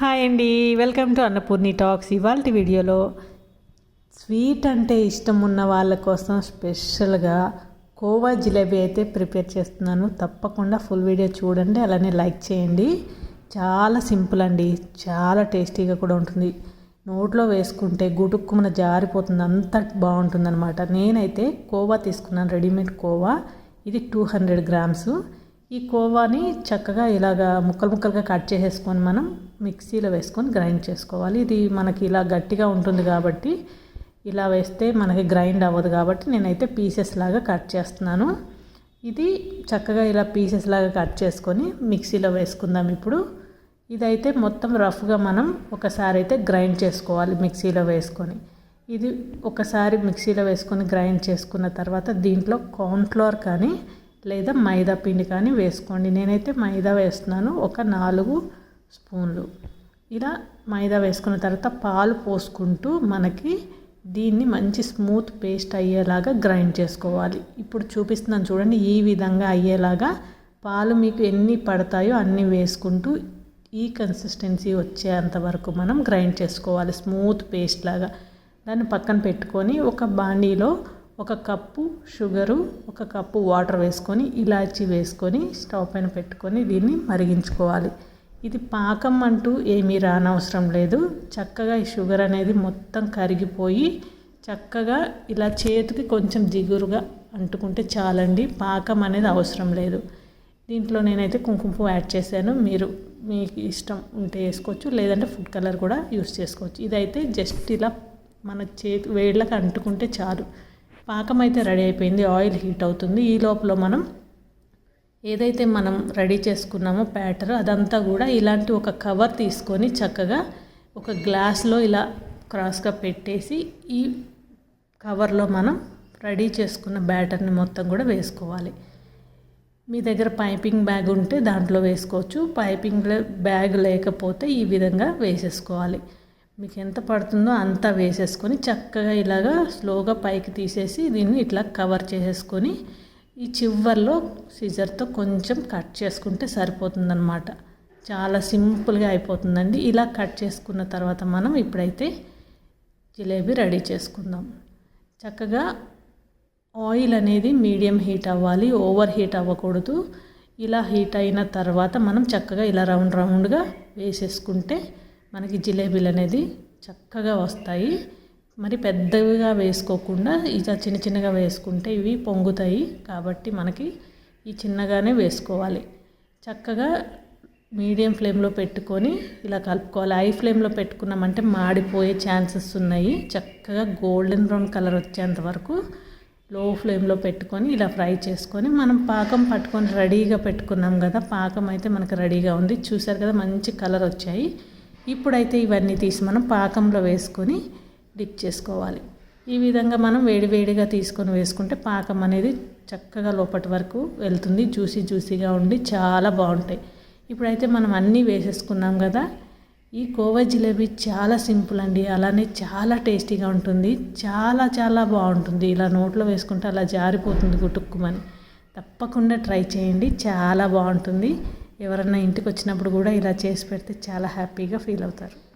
Hi అండి welcome to Annapurni talks. ఇవాళ వీడియోలో స్వీట్ అంటే ఇష్టం ఉన్న వాళ్ళ కోసం స్పెషల్గా కోవా జిలేబీ అయితే ప్రిపేర్ చేస్తున్నాను. తప్పకుండా ఫుల్ వీడియో చూడండి అలానే లైక్ చేయండి. చాలా సింపుల్ అండి చాలా టేస్టీగా కూడా ఉంటుంది. నోట్లో వేసుకుంటే గుటుక్కుమన జారిపోతుంది అంత బాగుంటుందన్నమాట. నేనైతే కోవా తీసుకున్నాను రెడీమేడ్ కోవా. ఇది టూ హండ్రెడ్ గ్రామ్స్. ఈ కోవాని చక్కగా ఇలాగా ముక్కలు ముక్కలుగా కట్ చేసేసుకొని మనం మిక్సీలో వేసుకొని గ్రైండ్ చేసుకోవాలి. ఇది మనకి ఇలా గట్టిగా ఉంటుంది కాబట్టి ఇలా వేస్తే మనకి గ్రైండ్ అవ్వదు కాబట్టి నేనైతే పీసెస్ లాగా కట్ చేస్తున్నాను. ఇది చక్కగా ఇలా పీసెస్ లాగా కట్ చేసుకొని మిక్సీలో వేసుకుందాం ఇప్పుడు. ఇదైతే మొత్తం రఫ్గా మనం ఒకసారి అయితే గ్రైండ్ చేసుకోవాలి మిక్సీలో వేసుకొని. ఇది ఒకసారి మిక్సీలో వేసుకొని గ్రైండ్ చేసుకున్న తర్వాత దీంట్లో కార్న్ఫ్లోర్ కానీ లేదా మైదా పిండి కానీ వేసుకోండి. నేనైతే మైదా వేస్తున్నాను. ఒక నాలుగు స్పూన్లు. ఇలా మైదా వేసుకున్న తర్వాత పాలు పోసుకుంటూ మనకి దీన్ని మంచి స్మూత్ పేస్ట్ అయ్యేలాగా గ్రైండ్ చేసుకోవాలి. ఇప్పుడు చూపిస్తున్నాను చూడండి ఈ విధంగా అయ్యేలాగా పాలు మీకు ఎన్ని పడతాయో అన్ని వేసుకుంటూ ఈ కన్సిస్టెన్సీ వచ్చేంత వరకు మనం గ్రైండ్ చేసుకోవాలి. స్మూత్ పేస్ట్ లాగా. దాన్ని పక్కన పెట్టుకొని ఒక బాండీలో ఒక కప్పు షుగరు ఒక కప్పు వాటర్ వేసుకొని ఇలాచి వేసుకొని స్టవ్ పైన పెట్టుకొని దీన్ని మరిగించుకోవాలి. ఇది పాకం అంటూ ఏమీ రానవసరం లేదు. చక్కగా ఈ షుగర్ అనేది మొత్తం కరిగిపోయి చక్కగా ఇలా చేతికి కొంచెం జిగురుగా అంటుకుంటే చాలండి. పాకం అనేది అవసరం లేదు. దీంట్లో నేనైతే కుంకుమ యాడ్ చేశాను. మీరు మీకు ఇష్టం ఉంటే వేసుకోవచ్చు. లేదంటే ఫుడ్ కలర్ కూడా యూస్ చేసుకోవచ్చు. ఇదైతే జస్ట్ ఇలా మన చేతి వేళ్ళకి అంటుకుంటే చాలు. పాకం అయితే రెడీ అయిపోయింది ఆయిల్ హీట్ అవుతుంది. ఈ లోపల మనం ఏదైతే మనం రెడీ చేసుకున్నామో బ్యాటర్ అదంతా కూడా ఇలాంటి ఒక కవర్ తీసుకొని చక్కగా ఒక గ్లాస్లో ఇలా క్రాస్గా పెట్టేసి ఈ కవర్లో మనం రెడీ చేసుకున్న బ్యాటర్ని మొత్తం కూడా వేసుకోవాలి. మీ దగ్గర పైపింగ్ బ్యాగ్ ఉంటే దాంట్లో వేసుకోవచ్చు. పైపింగ్ బ్యాగ్ లేకపోతే ఈ విధంగా వేసేసుకోవాలి. మీకు ఎంత పడుతుందో అంతా వేసేసుకొని చక్కగా ఇలాగా స్లోగా పైకి తీసేసి దీన్ని ఇట్లా కవర్ చేసేసుకొని ఈ చివర్లో సిజర్తో కొంచెం కట్ చేసుకుంటే సరిపోతుందన్నమాట. చాలా సింపుల్గా అయిపోతుందండి. ఇలా కట్ చేసుకున్న తర్వాత మనం ఇప్పుడైతే జిలేబీ రెడీ చేసుకుందాం. చక్కగా ఆయిల్ అనేది మీడియం హీట్ అవ్వాలి ఓవర్ హీట్ అవ్వకూడదు. ఇలా హీట్ అయిన తర్వాత మనం చక్కగా ఇలా రౌండ్ రౌండ్గా వేసేసుకుంటే మనకి జిలేబీలు అనేది చక్కగా వస్తాయి. మరి పెద్దవిగా వేసుకోకుండా ఇలా చిన్న చిన్నగా వేసుకుంటే ఇవి పొంగుతాయి. కాబట్టి మనకి ఈ చిన్నగానే వేసుకోవాలి. చక్కగా మీడియం ఫ్లేమ్లో పెట్టుకొని ఇలా కలుపుకోవాలి. హై ఫ్లేమ్లో పెట్టుకున్నామంటే మాడిపోయే ఛాన్సెస్ ఉన్నాయి. చక్కగా గోల్డెన్ బ్రౌన్ కలర్ వచ్చేంత వరకు లో ఫ్లేమ్లో పెట్టుకొని ఇలా ఫ్రై చేసుకొని మనం పాకం పట్టుకొని రెడీగా పెట్టుకున్నాం కదా పాకం అయితే మనకు రెడీగా ఉంది. చూసారు కదా మంచి కలర్ వచ్చాయి. ఇప్పుడైతే ఇవన్నీ తీసి మనం పాకంలో వేసుకొని డిప్ చేసుకోవాలి. ఈ విధంగా మనం వేడివేడిగా తీసుకొని వేసుకుంటే పాకం అనేది చక్కగా లోపటి వరకు వెళ్తుంది జ్యూసీ జ్యూసీగా ఉండి చాలా బాగుంటాయి. ఇప్పుడైతే మనం అన్నీ వేసేసుకున్నాం కదా ఈ కోవా జిలేబీ చాలా సింపుల్ అండి అలానే చాలా టేస్టీగా ఉంటుంది చాలా చాలా బాగుంటుంది. ఇలా నోట్లో వేసుకుంటే అలా జారిపోతుంది గుటుక్కుమని. తప్పకుండా ట్రై చేయండి చాలా బాగుంటుంది. ఎవరన్నా ఇంటికి వచ్చినప్పుడు కూడా ఇలా చేసి పెడితే చాలా హ్యాపీగా ఫీల్ అవుతారు.